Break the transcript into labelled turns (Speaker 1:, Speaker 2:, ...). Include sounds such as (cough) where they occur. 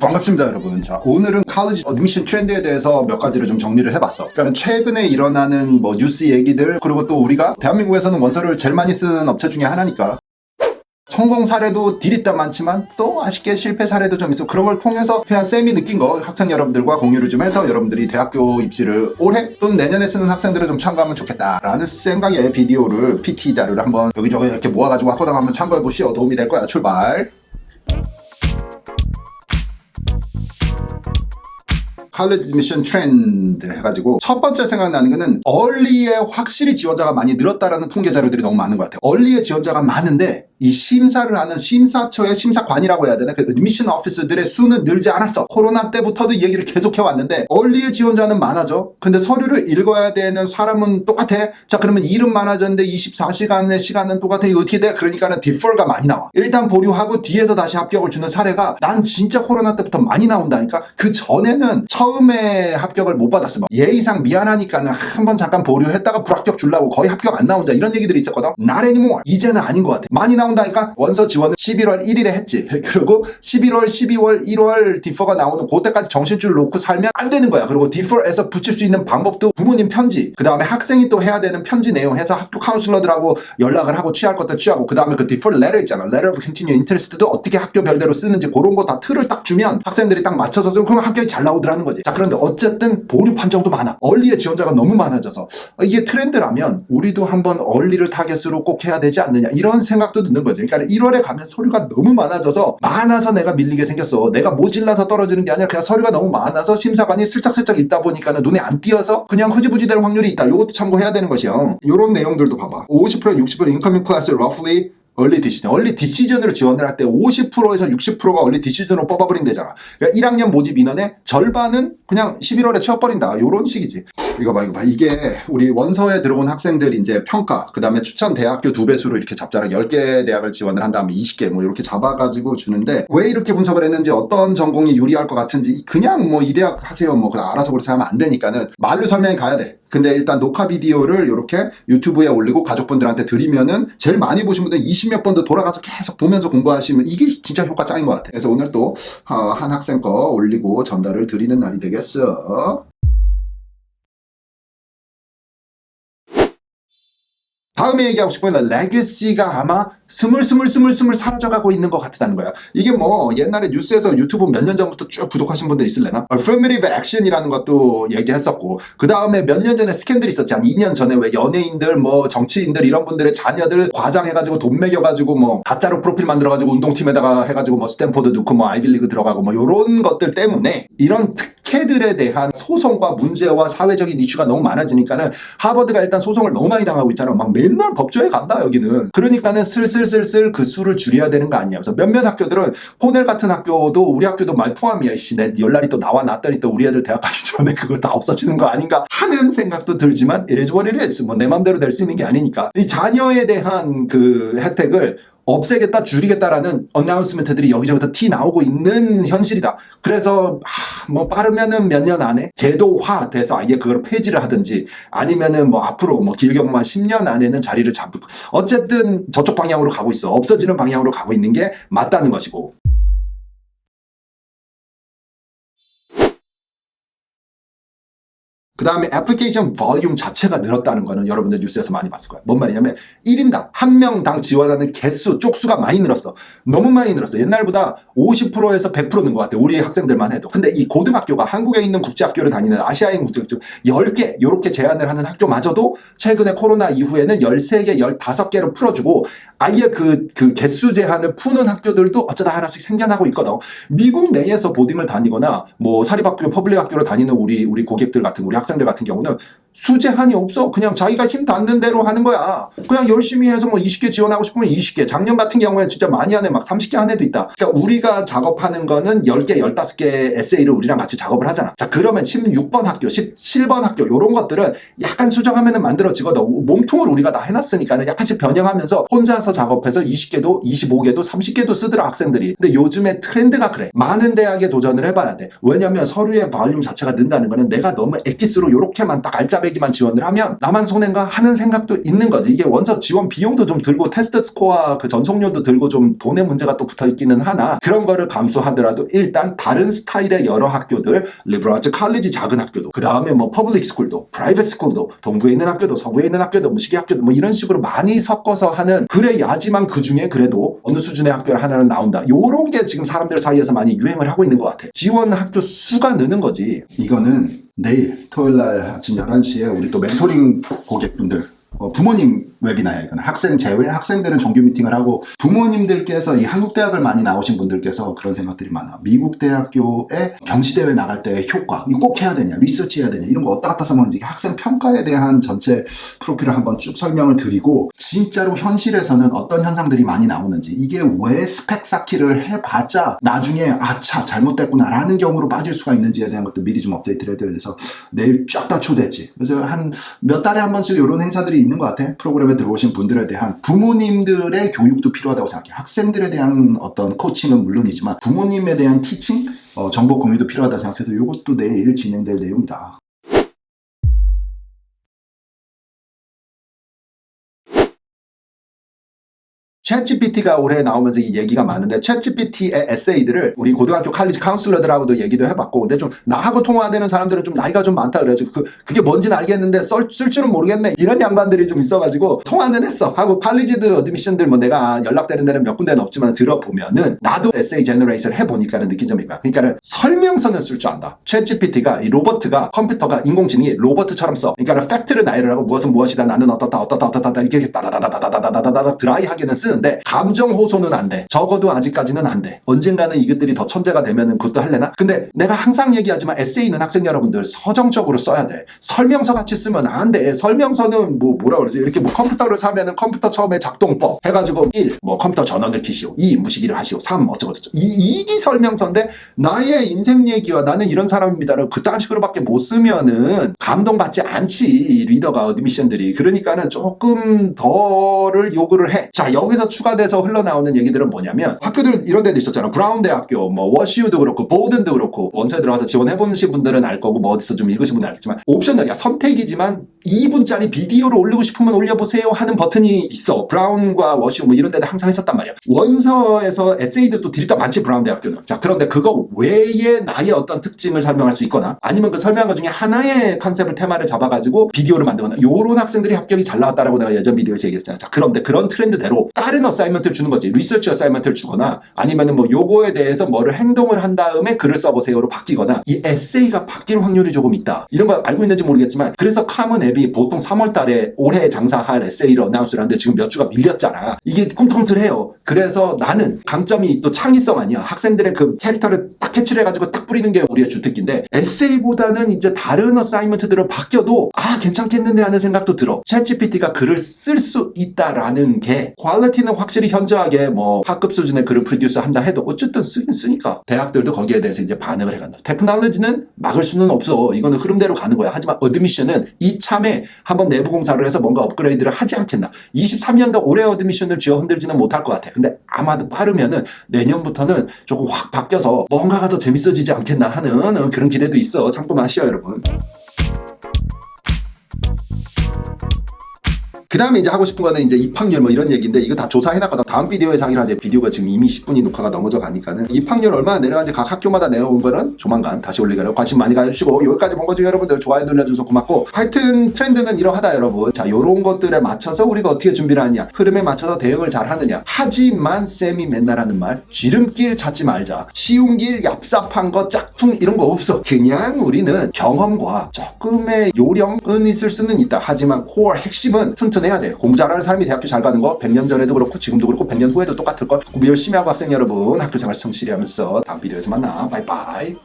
Speaker 1: 반갑습니다 여러분. 자 오늘은 칼리지 어드미션 트렌드에 대해서 몇 가지를 좀 정리를 해봤어. 그러니까 최근에 일어나는 뭐 뉴스 얘기들 그리고 또 우리가 대한민국에서는 원서를 제일 많이 쓰는 업체 중에 하나니까. 성공 사례도 디립다 많지만 또 아쉽게 실패 사례도 좀 있어. 그런 걸 통해서 그냥 쌤이 느낀 거 학생 여러분들과 공유를 좀 해서 여러분들이 대학교 입시를 올해 또는 내년에 쓰는 학생들을 좀 참고하면 좋겠다라는 생각의 비디오를 PT 자료를 한번 여기저기 이렇게 모아가지고 학교당 한번 참고해 보시오. 도움이 될 거야. 출발 칼리지 미션 트렌드 해가지고 첫 번째 생각나는 거는 얼리에 확실히 지원자가 많이 늘었다라는 통계 자료들이 너무 많은 것 같아요. 얼리에 지원자가 많은데 이 심사를 하는 심사처의 심사관이라고 해야 되나 그 admission officer들의 수는 늘지 않았어. 코로나 때부터도 이 얘기를 계속해 왔는데 얼리에 지원자는 많아져. 근데 서류를 읽어야 되는 사람은 똑같아. 자 그러면 일은 많아졌는데 24시간의 시간은 똑같아. 이거 어떻게 돼? 그러니까는 디퍼가 많이 나와. 일단 보류하고 뒤에서 다시 합격을 주는 사례가 난 진짜 코로나 때부터 많이 나온다니까. 그 전에는 처음에 합격을 못 받았어. 뭐 예의상 미안하니까는 한 번 잠깐 보류했다가 불합격 주려고 거의 합격 안 나온자 이런 얘기들이 있었거든. Anymore. 이제는 아닌 것 같아. 많이 나온 다니까 원서 지원을 11월 1일에 했지. (laughs) 그리고 11월, 12월, 1월 디퍼가 나오는 그때까지 정신줄 놓고 살면 안 되는 거야. 그리고 디퍼에서 붙일 수 있는 방법도 부모님 편지, 그 다음에 학생이 또 해야 되는 편지 내용 해서 학교 카운슬러들하고 연락을 하고 취할 것들 취하고 그 다음에 그 디퍼 레터 있잖아. letter of continued interest도 어떻게 학교 별대로 쓰는지 그런 거 다 틀을 딱 주면 학생들이 딱 맞춰서 쓰면 그럼 합격이 잘 나오더라는 거지. 자 그런데 어쨌든 보류 판정도 많아. 얼리의 지원자가 너무 많아져서 어, 이게 트렌드라면 우리도 한번 얼리를 타겟으로 꼭 해야 되지 않느냐 이런 생각도 드는 거죠. 그러니까 1월에 가면 서류가 너무 많아져서 많아서 내가 밀리게 생겼어. 내가 모질라서 떨어지는 게 아니라 그냥 서류가 너무 많아서 심사관이 슬쩍슬쩍 읽다 보니까는 눈에 안 띄어서 그냥 흐지부지 될 확률이 있다. 이것도 참고해야 되는 것이요. 이런 내용들도 봐봐. 50% 60% 인커밍 클래스 roughly 얼리 디시전. 얼리 디시전으로 지원을 할 때 50%에서 60%가 얼리 디시전으로 뽑아버린대잖아. 그러니까 1학년 모집 인원의 절반은 그냥 11월에 채워버린다. 요런 식이지. 이거 봐, 이거 봐. 이게 우리 원서에 들어온 학생들 이제 평가, 그 다음에 추천 대학교 두 배수로 이렇게 잡잖아. 10개 대학을 지원을 한 다음에 20개 뭐 이렇게 잡아가지고 주는데 왜 이렇게 분석을 했는지 어떤 전공이 유리할 것 같은지 그냥 뭐 이 대학 하세요. 뭐 알아서 그렇게 하면 안 되니까는 말로 설명이 가야 돼. 근데 일단 녹화 비디오를 이렇게 유튜브에 올리고 가족분들한테 드리면은 제일 많이 보신 분들 20몇 번도 돌아가서 계속 보면서 공부하시면 이게 진짜 효과 짱인 것 같아. 그래서 오늘 또 어, 한 학생 거 올리고 전달을 드리는 날이 되겠어. 다음에 얘기하고 싶은 건 레거시가 아마 스물 스물 스물 스물 사라져가고 있는 것 같다는 거야. 이게 뭐 옛날에 뉴스에서 유튜브 몇 년 전부터 쭉 구독하신 분들 있을래나? Affirmative Action이라는 것도 얘기했었고 그 다음에 몇 년 전에 스캔들이 있었지 한 2년 전에 왜 연예인들 뭐 정치인들 이런 분들의 자녀들 과장해가지고 돈 매겨가지고 뭐 가짜로 프로필 만들어가지고 운동팀에다가 해가지고 뭐 스탠포드 넣고 뭐 아이빌리그 들어가고 뭐 요런 것들 때문에 이런 특혜들에 대한 소송과 문제와 사회적인 이슈가 너무 많아지니까는 하버드가 일단 소송을 너무 많이 당하고 있잖아. 막 맨날 법조에 간다 여기는. 그러니까는 슬슬슬슬 그 수를 줄여야 되는 거 아니냐. 그래서 몇몇 학교들은 호넬 같은 학교도 우리 학교도 말 포함이야. 씨, 내 열날이 또 나와 놨더니 또 우리 애들 대학 가기 전에 그거 다 없어지는 거 아닌가 하는 생각도 들지만 is. 뭐내 맘대로 될 수 있는 게 아니니까. 이 자녀에 대한 그 혜택을 없애겠다, 줄이겠다라는 어나운스멘트들이 여기저기서 티 나오고 있는 현실이다. 그래서 하, 뭐 빠르면은 몇 년 안에 제도화 돼서 아예 그걸 폐지를 하든지 아니면은 뭐 앞으로 뭐 보면 10년 안에는 자리를 잡고 어쨌든 저쪽 방향으로 가고 있어. 없어지는 방향으로 가고 있는 게 맞다는 것이고. 그 다음에 애플리케이션 볼륨 자체가 늘었다는 거는 여러분들 뉴스에서 많이 봤을 거예요. 뭔 말이냐면 1인당, 한 명당 지원하는 개수, 쪽수가 많이 늘었어. 너무 많이 늘었어. 옛날보다 50%에서 100%는 것 같아. 우리 학생들만 해도. 근데 이 고등학교가 한국에 있는 국제학교를 다니는 아시아인 국제학교 10개, 이렇게 제안을 하는 학교마저도 최근에 코로나 이후에는 13개, 15개로 풀어주고 아예 그, 그 개수 제한을 푸는 학교들도 어쩌다 하나씩 생겨나고 있거든. 미국 내에서 보딩을 다니거나 뭐 사립학교, 퍼블릭 학교를 다니는 우리, 우리 고객들 같은 우리 학생 들 같은 경우는 수제한이 없어. 그냥 자기가 힘 닿는 대로 하는 거야. 그냥 열심히 해서 뭐 20개 지원하고 싶으면 20개. 작년 같은 경우에 진짜 많이 하네. 막 30개 한 애도 있다. 그러니까 우리가 작업하는 거는 10개, 15개 에세이를 우리랑 같이 작업을 하잖아. 자, 그러면 16번 학교, 17번 학교, 요런 것들은 약간 수정하면은 만들어지거든. 몸통을 우리가 다 해놨으니까는 약간씩 변형하면서 혼자서 작업해서 20개도, 25개도, 30개도 쓰더라, 학생들이. 근데 요즘에 트렌드가 그래. 많은 대학에 도전을 해봐야 돼. 왜냐면 서류의 볼륨 자체가 는다는 거는 내가 너무 엑기스 베이스로 이렇게만 딱 알짜배기만 지원을 하면 나만 손해인가 하는 생각도 있는 거지. 이게 원서 지원 비용도 좀 들고 테스트 스코어 그 전송료도 들고 좀 돈의 문제가 또 붙어 있기는 하나 그런 거를 감수하더라도 일단 다른 스타일의 여러 학교들 리버러즈 칼리지 작은 학교도 그 다음에 뭐 퍼블릭 스쿨도 프라이빗 스쿨도 동부에 있는 학교도 서부에 있는 학교도 무식의 학교도 뭐 이런 식으로 많이 섞어서 하는 그래야지만 그 중에 그래도 어느 수준의 학교를 하나는 나온다. 요런 게 지금 사람들 사이에서 많이 유행을 하고 있는 것 같아. 지원 학교 수가 느는 거지. 이거는 내일 토요일 날 아침 11시에 우리 또 멘토링 고객분들 어, 부모님 웨비나야 이거는 학생 제외 학생들은 정규 미팅을 하고 부모님들께서 이 한국 대학을 많이 나오신 분들께서 그런 생각들이 많아 미국 대학교에 경시 대회 나갈 때의 효과 이거 꼭 해야 되냐 리서치 해야 되냐 이런 거 어디다 갖다 써먹는지 학생 평가에 대한 전체 프로필을 한번 쭉 설명을 드리고 진짜로 현실에서는 어떤 현상들이 많이 나오는지 이게 왜 스펙 쌓기를 해봤자 나중에 아차 잘못됐구나라는 경우로 빠질 수가 있는지에 대한 것도 미리 좀 업데이트를 해드려야 돼서 내일 쫙 다 초대했지. 그래서 한 몇 달에 한 번씩 이런 행사들이 있는 것 같아 프로그램에 들어오신 분들에 대한 부모님들의 교육도 필요하다고 생각해 학생들에 대한 어떤 코칭은 물론이지만 부모님에 대한 티칭 어, 정보 공유도 필요하다 생각해서 이것도 내일 진행될 내용이다 챗GPT가 올해 나오면서 이 얘기가 많은데 챗GPT의 에세이들을 우리 고등학교 칼리지 카운슬러들하고도 얘기도 해봤고 근데 좀 나하고 통화되는 사람들은 좀 나이가 좀 많다 그래가지고 그, 그게 뭔지는 알겠는데 썰, 쓸 줄은 모르겠네 이런 양반들이 좀 있어가지고 통화는 했어. 하고 칼리지드 어드미션들 뭐 내가 연락되는 데는 몇 군데는 없지만 들어보면은 나도 에세이 제너레이션을 해보니까는 느낀 점이 있다. 그러니까는 설명서는 쓸 줄 안다. 챗GPT가 이 로버트가 컴퓨터가 인공지능이 로버트처럼 써. 그러니까 팩트를 나열을 하고 무엇은 무엇이다 나는 어떻다 어떻다 어떻다 이렇게 따다다다다다다다다다 드라이하게는 쓰는데 감정 호소는 안 돼. 적어도 아직까지는 안 돼. 언젠가는 이것들이 더 천재가 되면은 그것도 할래나? 근데 내가 항상 얘기하지만 에세이는 학생 여러분들 서정적으로 써야 돼. 설명서 같이 쓰면 안 돼. 설명서는 뭐 뭐라 그러지? 이렇게 뭐 컴퓨터를 사면은 컴퓨터 처음에 작동법 해가지고 1. 뭐 컴퓨터 전원을 키시오. 2. 무시기를 하시오. 3. 어쩌고저쩌고. 이, 이게 설명서인데 나의 인생 얘기와 나는 이런 사람입니다를 그딴 식으로밖에 못 쓰면은 감동받지 않지. 이 리더가 어드미션들이. 그러니까는 조금 더를 요구를 해. 자, 여기서 추가돼서 흘러나오는 얘기들은 뭐냐면 학교들 이런 데도 있었잖아. 브라운 대학교, 뭐 워시우도 그렇고 보든도 그렇고 원서에 들어가서 지원해보신 분들은 알 거고 뭐 어디서 좀 읽으신 분은 알겠지만 옵셔널이야. 선택이지만 2분짜리 비디오를 올리고 싶으면 올려보세요 하는 버튼이 있어. 브라운과 워시우 뭐 이런 데도 항상 있었단 말이야. 원서에서 에세이도 또 드립다 많지 브라운 대학교는. 자 그런데 그거 외에 나의 어떤 특징을 설명할 수 있거나 아니면 그 설명한 것 중에 하나의 컨셉을 테마를 잡아가지고 비디오를 만들거나 요런 학생들이 합격이 잘 나왔다라고 내가 예전 비디오에서 얘기했잖아. 자 그런데 그런 트렌드대로 다른 어사이먼트를 주는 거지. 리서치 어사이먼트를 주거나 아니면은 뭐 요거에 대해서 뭐를 행동을 한 다음에 글을 써보세요로 바뀌거나 이 에세이가 바뀔 확률이 조금 있다. 이런 거 알고 있는지 모르겠지만 그래서 카문 앱이 보통 3월 달에 올해 장사할 에세이를 어나운스를 하는데 지금 몇 주가 밀렸잖아. 이게 꿈틀꿈틀해요. 그래서 나는 강점이 또 창의성 아니야. 학생들의 그 캐릭터를 딱 캐치를 해가지고 딱 뿌리는 게 우리의 주특기인데 에세이보다는 이제 다른 어사이먼트들을 바뀌어도 아 괜찮겠는데 하는 생각도 들어. 챗GPT가 글을 쓸 수 있다라는 게 퀄리티 는 확실히 현저하게 뭐 학급 수준의 글을 프로듀스 한다 해도 어쨌든 쓰긴 쓰니까 대학들도 거기에 대해서 이제 반응을 해간다. 테크놀로지는 막을 수는 없어. 이거는 흐름대로 가는 거야. 하지만 어드미션은 이참에 한번 내부 공사를 해서 뭔가 업그레이드를 하지 않겠나. 23년도 올해 어드미션을 쥐어 흔들지는 못할 것 같아. 근데 아마도 빠르면은 내년부터는 조금 확 바뀌어서 뭔가가 더 재밌어지지 않겠나 하는 그런 기대도 있어. 참고마시오 여러분. 그 다음에 이제 하고 싶은 거는 이제 입학률 뭐 이런 얘기인데 이거 다 조사해놨거든. 다음 비디오에서 하기로 하는데 비디오가 지금 이미 10분이 녹화가 넘어져 가니까는. 입학률 얼마나 내려가는지 각 학교마다 내어온 거는 조만간 다시 올리기로 관심 많이 가주시고 여기까지 본거 중에 여러분들 좋아요 눌러주셔서 고맙고. 하여튼 트렌드는 이러하다 여러분. 자 요런 것들에 맞춰서 우리가 어떻게 준비를 하느냐. 흐름에 맞춰서 대응을 잘 하느냐. 하지만 쌤이 맨날 하는 말 지름길 찾지 말자. 쉬운 길 얍삽한 거 짝퉁. 이런 거 없어. 그냥 우리는 경험과 조금의 요령은 있을 수는 있다. 하지만 코어 핵심은 튼튼 해야 돼 공부 잘하는 사람이 대학교 잘 가는 거 100년 전에도 그렇고 지금도 그렇고 100년 후에도 똑같을 걸. 공부 열심히 하고 학생 여러분 학교 생활 성실히 하면서 다음 비디오에서 만나. 바이바이